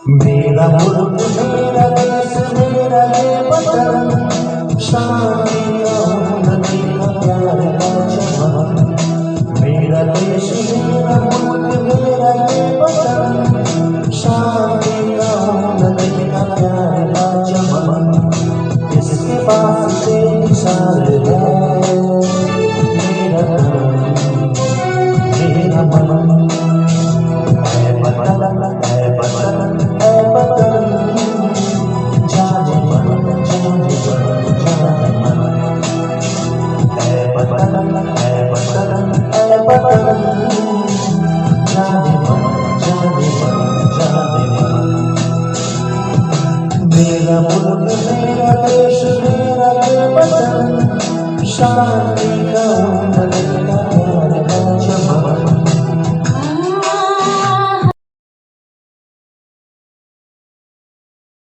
मेरा मुल्क मेरा देश मेरा ये वतन शांति उन्नति का प्यार का जहान मेरा देश मेरा मुल्क मेरा ये वतन शांति उन्नति का प्यार का जहान इसके पास से निशान है मेरा मुल्क मेरा देश मेरा वतन शांति